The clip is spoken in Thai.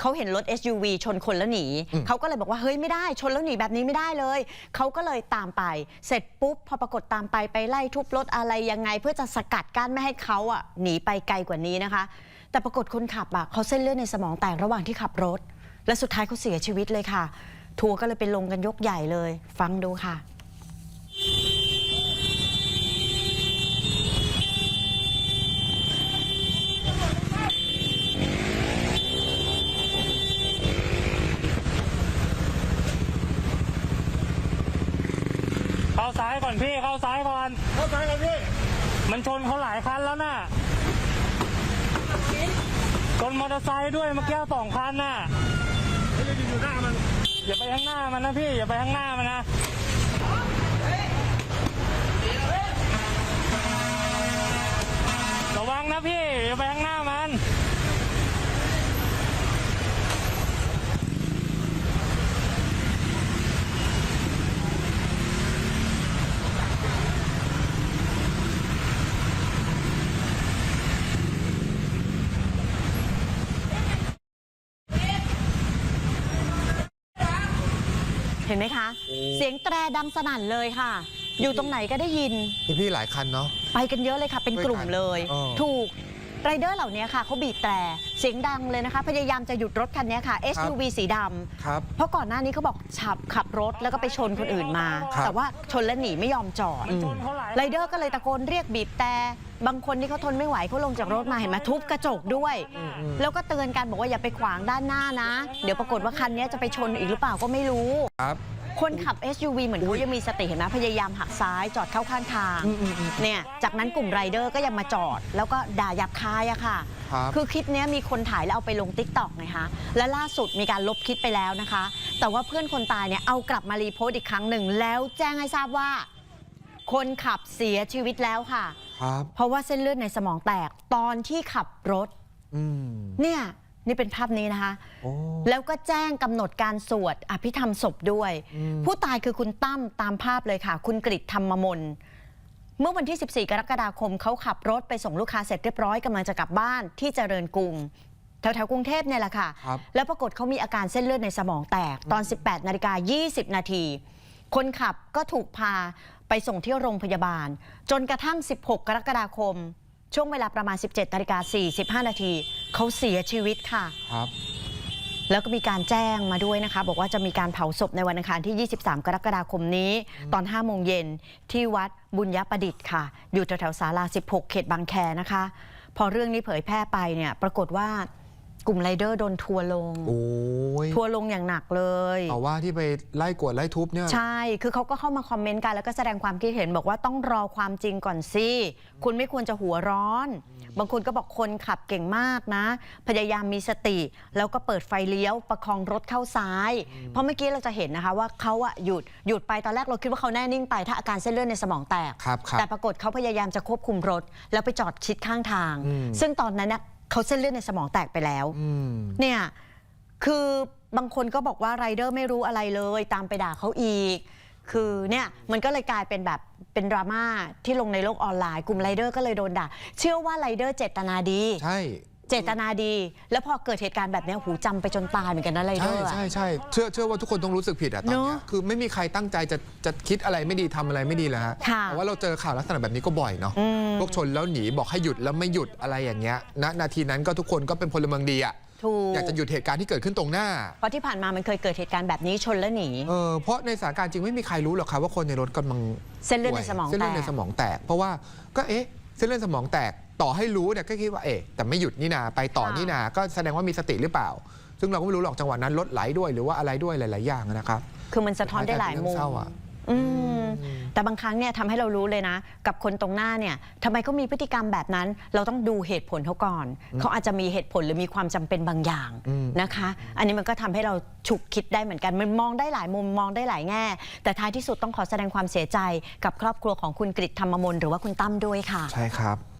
เขาเห็นรถ SUV ชนคนแล้วหนีอืมเขาก็เลยบอกว่าเฮ้ยไม่ได้ชนแล้วหนีแบบนี้ไม่ได้เลย เขาก็เลยตามไป เสร็จปุ๊บพอปรากฏตามไปไปไล่ทุบรถอะไรยังไง เพื่อจะสกัดกั้นไม่ให้เขาอะหนีไปไกลกว่านี้นะคะ แต่ปรากฏคนขับอะเขาเส้นเลือดในสมองแตกระหว่างที่ขับรถ และสุดท้ายเขาเสียชีวิตเลยค่ะ ทัวร์ก็เลยไปลงกันยกใหญ่เลย ฟังดูค่ะาซ้ายก่อนพี่ เข้าซ้ายก่อน เข้าซ้ายกันพี่ มันชนเขาหลายคันแล้วน่ะชนมอเตอร์ไซค์ด้วยเมื่อกี้สองคันน่ะไม่ได้อยู่หน้ามันอย่าไปข้างหน้ามันนะพี่ อย่าไปข้างหน้ามันนะระวังนะพี่ อย่าไปข้างหน้ามัน เห็นไหมคะเสียงแตรดังสนั่นเลยค่ะ อยู่ตรงไหนก็ได้ยิน พี่พี่หลายคันเนาะ ไปกันเยอะเลยค่ะ เป็นกลุ่มเลย เออ ถูกไรเดอร์เหล่านี้ค่ะเขาบีบแตรเสียงดังเลยนะคะ พยายามจะหยุดรถคันนี้ค่ะ SUV สีดำครับ เพราะก่อนหน้านี้เขาบอกขับขับรถแล้วก็ไปชนคนอื่นมา ครับ แต่ว่าชนและหนีไม่ยอมจอดมั นชนเขาหลายไรเดอร์ก็เลยตะโกนเรียกบีบแต่บางคนที่เขาทนไม่ไหวเขาลงจากรถมาเห็นไหมทุบกระจกด้วย แล้วก็เตือนกันบอกว่าอย่าไปขวางด้านหน้านะ เดี๋ยวปรากฏว่าคันนี้จะไปชนอีกหรือเปล่าก็ไม่รู้ครับคนขับ SUV เหมือนเขายังมีสติเห็นไหมพยายามหักซ้ายจอดเข้าข้างทางอืมอืมอืมเนี่ยจากนั้นกลุ่มไรเดอร์ก็ยังมาจอด แล้วก็ด่าหยาบคายอะค่ะครับคือคลิปเนี้ยมีคนถ่ายแล้วเอาไปลง t ิ k t o k ไงคะและล่าสุดมีการลบคลิปไปแล้วนะคะ แต่ว่าเพื่อนคนตายเนี่ยเอากลับมารีโพสต์อีกครั้งหนึ่ง แล้วแจ้งให้ทราบว่า คนขับเสียชีวิตแล้วค่ะ ครับเพราะว่าเส้นเลือดในสมองแตกตอนที่ขับรถ อืมเนี่ยนี่เป็นภาพนี้นะคะ โอ้ แล้วก็แจ้งกำหนดการสวดอภิธรรมศพด้วย อืม ผู้ตายคือคุณตั้มตามภาพเลยค่ะ คุณกริตธรรมมนเมื่อวันที่ 14 กรกฎาคมเขาขับรถไปส่งลูกค้าเสร็จเรียบร้อยกำลังจะกลับบ้านที่เจริญกรุง แถวๆกรุงเทพเนี่ยแหละค่ะ ครับ แล้วปรากฏเขามีอาการเส้นเลือดในสมองแตกตอน 18นาฬิกา20 นาที คนขับก็ถูกพาไปส่งที่โรงพยาบาล จนกระทั่ง 16 กรกฎาคม ช่วงเวลาประมาณ 17นาฬิกา45 นาที เขาเสียชีวิตค่ะ ครับ แล้วก็มีการแจ้งมาด้วยนะคะ บอกว่าจะมีการเผาศพในวันอังคารที่ 23 กรกฎาคมนี้ ตอน 5 โมงเย็นที่วัดบุญยประดิษฐ์ค่ะ อยู่แถวๆศาลา 16 เขตบางแคนะคะ พอเรื่องนี้เผยแพร่ไปเนี่ย ปรากฏว่า กลุ่มไรเดอร์โดนทัวร์ลง โอ้ยทัวร์ลงอย่างหนักเลย เอาว่าที่ไปไล่กวดไล่ทุบเนี่ย ใช่ คือเขาก็เข้ามาคอมเมนต์กันแล้วก็แสดงความคิดเห็นบอกว่าต้องรอความจริงก่อนสิ คุณไม่ควรจะหัวร้อน บางคนก็บอกคนขับเก่งมากนะ พยายามมีสติ แล้วก็เปิดไฟเลี้ยวประคองรถเข้าซ้าย เพราะเมื่อกี้เราจะเห็นนะคะว่าเขาอะหยุดหยุดไปตอนแรกเราคิดว่าเขาแน่นิ่งไป ถ้าอาการเส้นเลือดในสมองแตก ครับครับแต่ปรากฏเขาพยายามจะควบคุมรถ แล้วไปจอดชิดข้างทาง อืม ซึ่งตอนนั้นน่ะ เขาเส้นเลือดในสมองแตกไปแล้วอืมเนี่ยคือบางคนก็บอกว่าไรเดอร์ไม่รู้อะไรเลย ตามไปด่าเขาอีก คือเนี่ยมันก็เลยกลายเป็นแบบเป็นดราม่าที่ลงในโลกออนไลน์ กลุ่มไรเดอร์ก็เลยโดนด่า เชื่อว่าไรเดอร์เจตนาดี ใช่ เจตนาดี แล้วพอเกิดเหตุการณ์แบบเนี้ยหูจำไปจนตายเหมือนกันนะไรเดใช่อร์อะ ใช่ใช่เชื่อเชื่อว่าทุกคนต้องรู้สึกผิดอะตอนเนี้ยเนอะคือไม่มีใครตั้งใจจะจะคิดอะไรไม่ดีทำอะไรไม่ดีเลยฮะค่ะเพราะว่าเราเจอข่าวลักษณะแบบนี้ก็บ่อยเนาะอืมพวกชนแล้วหนีบอกให้หยุดแล้วไม่หยุดอะไรอย่างเงี้ยณนาทีนั้นก็ทุกคนก็เป็นพลเมืองดีอะถูก อยากจะหยุดเหตุการณ์ที่เกิดขึ้นตรงหน้า เพราะที่ผ่านมามันเคยเกิดเหตุการณ์แบบนี้ชนแล้วหนี เออเพราะในสถานการณ์จริงไม่มีใครรู้หรอกครับว่าคนในรถกำลังเส้นเลือดในสมองเส้นแตเลือดในกสมองแตก เพราะว่าก็เอ๊ะ เส้นเลือดสมองแตกต่อให้รู้เนี่ยก็คิดว่าเอ๊ะแต่ไม่หยุดนี่นาไปต่อค่ะนี่นาก็แสดงว่ามีสติหรือเปล่า ซึ่งเราก็ไม่รู้หรอกจังหวะนั้นรถไหลด้วยหรือว่าอะไรด้วยหลาย ๆ อย่างนะครับ คือมันสะท้อนได้หลายมุมเศร้าอะ อืมแต่บางครั้งเนี่ยทำให้เรารู้เลยนะ กับคนตรงหน้าเนี่ยทำไมเขามีพฤติกรรมแบบนั้น เราต้องดูเหตุผลเขาก่อน เขาอาจจะมีเหตุผลหรือมีความจำเป็นบางอย่างอืม นะคะ อันนี้มันก็ทำให้เราฉุกคิดได้เหมือนกัน มันมองได้หลายมุมมองได้หลายแง่ แต่ท้ายที่สุดต้องขอแสดงความเสียใจกับครอบครัวของคุณกริตธรรมมนหรือว่าคุณตั้มด้วยค่ะ ใช่ครับ